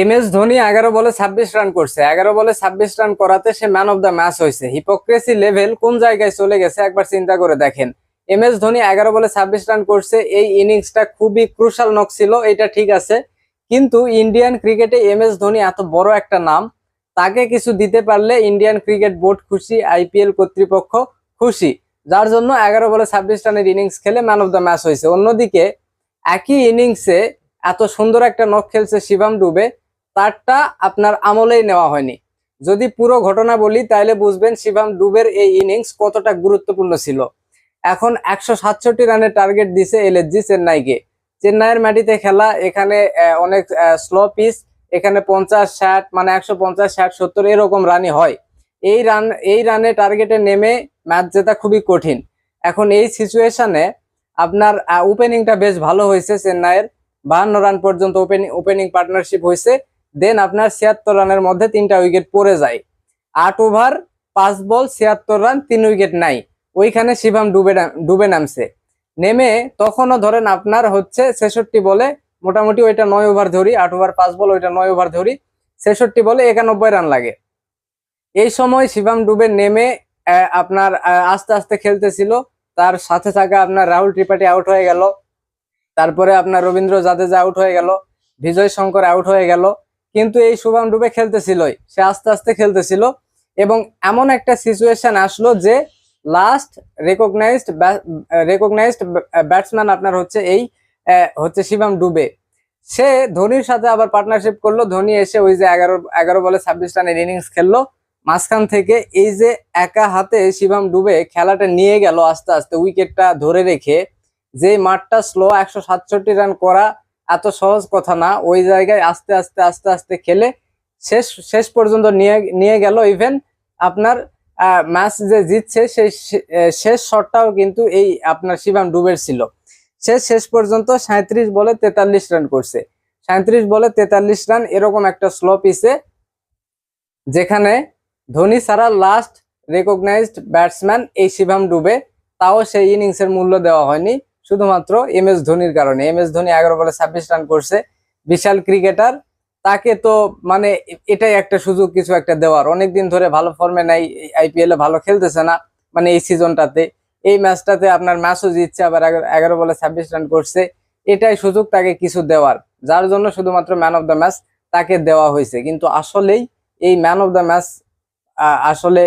M S Dhoni এগারো বলে ছাব্বিশ রান করছে। এগারো বলে ছাব্বিশ রান করাতে সে ম্যান অফ দ্য ম্যাচ হয়েছে। হিপোক্রেসি লেভেল কোন জায়গায় চলে গেছে একবার চিন্তা করে দেখেন। এম এস ধোনি এগারো বলে ছাব্বিশ রান করছে। এই ইনিংসটা খুবই ক্রুশাল নক ছিল, এটা ঠিক আছে। কিন্তু ইন্ডিয়ান ক্রিকেটে এম এস ধোনি এত বড় একটা নাম, তাকে কিছু দিতে পারলে ইন্ডিয়ান ক্রিকেট বোর্ড খুশি আইপিএল কর্তৃপক্ষ খুশি। যার জন্য এগারো বলে ছাব্বিশ রানের ইনিংস খেলে ম্যান অফ দ্য ম্যাচ হয়েছে। অন্যদিকে একই ইনিংসে এত সুন্দর একটা নক খেলছে শিবাম ডুবে তারটা আপনার আমলেই নেওয়া হয়নি। যদি পুরো ঘটনা বলি তাহলে বুঝবেন শিবাম ডুবের এই ইনিংস কতটা গুরুত্বপূর্ণ ছিল। এখন একশো সাতষট্টি রানের টার্গেট দিছে এলএসজি চেন্নাইকে। চেন্নাইয়ের মাটিতে খেলা, এখানে অনেক স্লো পিচ এখানে পঞ্চাশ, ষাট মানে একশো পঞ্চাশ, ষাট, সত্তর এরকম রানই হয়। এই রান, এই রানে টার্গেটে নেমে ম্যাচ জেতা খুবই কঠিন। এখন এই সিচুয়েশনে আপনার ওপেনিংটা বেশ ভালো হয়েছে চেন্নাইয়ের। বাহান্ন রান পর্যন্ত ওপেনিং ওপেনিং পার্টনারশিপ হয়েছে। দেন আপনার ছিয়াত্তর রানের মধ্যে তিনটা উইকেট পড়ে যায়। আট ওভার পাঁচ বল ছিয়াত্তর রান তিন উইকেট নাই। ওইখানে শিবাম ডুবে ডুবে নামছে। নেমে তখনও ধরেন আপনার হচ্ছে ছেষট্টি বলে মোটামুটি ওইটা নয় ওভার ধরি, আট ওভার পাঁচ বল ওইটা নয় ওভার ধরি, ছেষট্টি বলে একানব্বই রান লাগে। এই সময় শিবাম ডুবে নেমে আপনার আস্তে আস্তে খেলতেছিল। তার সাথে থাকা আপনার রাহুল ত্রিপাঠী আউট হয়ে গেল। তারপরে আপনার রবীন্দ্র জাদেজা আউট হয়ে গেল। বিজয় শঙ্কর আউট হয়ে গেল। কিন্তু এই শুভম ডুবে খেলতেছিলই। সে আস্তে আস্তে খেলতেছিল এবং এমন একটা সিচুয়েশন আসলো যে লাস্ট রেকগনাইজড রেকগনাইজড ব্যাটসম্যান আপনার হচ্ছে এই হচ্ছে শিবাম ডুবে। সে ধোনির সাথে আবার পার্টনারশিপ করল। ধোনি এসে ওই যে এগারো এগারো বলে ছাব্বিশ রানের ইনিংস খেললো। মাঝখান থেকে এই যে একা হাতে শিবাম ডুবে খেলাটা নিয়ে গেল আস্তে আস্তে উইকেটটা ধরে রেখে যে মাঠটা স্লো একশো সাতষট্টি রান করা এত সহজ কথা না। ওই জায়গায় আস্তে আস্তে আস্তে আস্তে খেলে শেষ শেষ পর্যন্ত নিয়ে নিয়ে গেল ইভেন আপনার ম্যাচ যে জিতছে সেই শেষ শটটাও কিন্তু এই আপনার শিবাম ডুবের ছিল। সে শেষ পর্যন্ত সাঁত্রিশ বলে তেতাল্লিশ রান করছে। সাঁত্রিশ বলে তেতাল্লিশ রান এরকম একটা স্লো পিসে যেখানে ধোনি ছাড়া লাস্ট রেকগনাইজড ব্যাটসম্যান এই শিবাম ডুবে। তাও সেই ইনিংসের মূল্য দেওয়া হয়নি। শুধুমাত্র এম এস ধোনির কারণে। এম এস ধোনি এগারো বলে ছাব্বিশ রান করছে। বিশাল ক্রিকেটার। তাকে তো মানে এটাই একটা সুযোগ, কিছু একটা দেওয়ার। অনেকদিন ধরে ভালো ফর্মে নাই আইপিএল এ ভালো খেলতেছে না মানে এই সিজনটাতে এই ম্যাচটাতে আপনার ম্যাচও জিতছে, আবার এগারো- বলে ছাব্বিশ রান করছে। এটাই সুযোগ তাকে কিছু দেওয়ার। যার জন্য শুধুমাত্র ম্যান অফ দ্য ম্যাচ তাকে দেওয়া হয়েছে। কিন্তু আসলেই এই ম্যান অফ দ্য ম্যাচ আসলে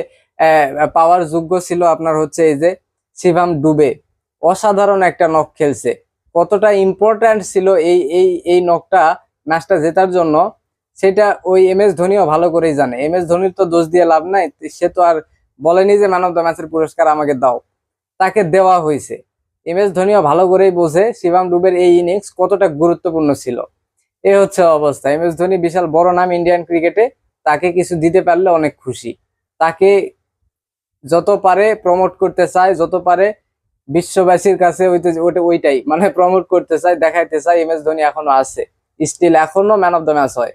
পাওয়ার যোগ্য ছিল আপনার হচ্ছে এই যে শিবাম ডুবে। অসাধারণ একটা নক খেলছে। কতটা ইম্পর্ট্যান্ট ছিল এই এই এই নকটা ম্যাচটা জেতার জন্য, সেটা ওই এম এস ধোনিও ভালো করেই জানে। এম এস ধোনির তো দোষ দিয়ে লাভ নাই, সে তো আর বলেনি যে ম্যান অফ দ্য ম্যাচের পুরস্কার আমাকে দাও। তাকে দেওয়া হয়েছে। এম এস ধোনিও ভালো করেই বোঝে শিবাম ডুবের এই ইনিংস কতটা গুরুত্বপূর্ণ ছিল। এ হচ্ছে অবস্থা। এম এস ধোনি বিশাল বড় নাম ইন্ডিয়ান ক্রিকেটে তাকে কিছু দিতে পারলে অনেক খুশি। তাকে যত পারে প্রমোট করতে চায়, যত পারে বিশ্ববাসীর কাছে ওইটা ওইটাই। মানে প্রমোট করতে চাই দেখাইতে চাই এম এস ধোনি এখনও আছে। স্টিল এখনও ম্যান অফ দ্য ম্যাচ হয়।